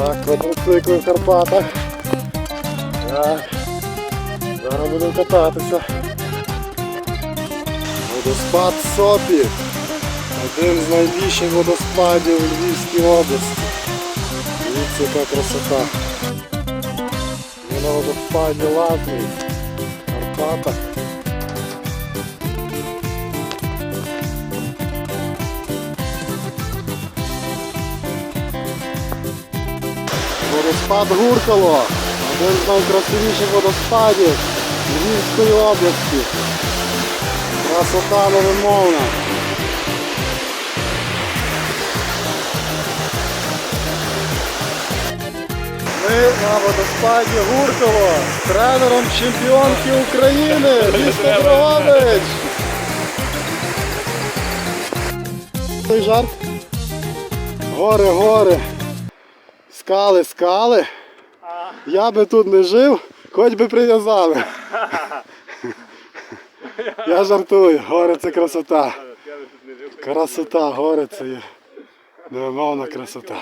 Так, квадроцикл в Карпатах. Так. Зараз будемо кататися. Водоспад Сопі. Один з найбільших водоспадів у Львівській області. Дивіться, яка красота. Ми на водоспаді Латвії. Карпатах. Водоспад Гуркало. Один з найкрасивіших водоспадів Львівської області. Красота невимовна. Ми на водоспаді Гурково з тренером чемпіонки України місто Дрогобич. Той жарт. Гори, гори. Скали, скали. Я би тут не жив, хоч би прив'язали. Я жартую, горе це красота. Красота, горе це є невимовна красота.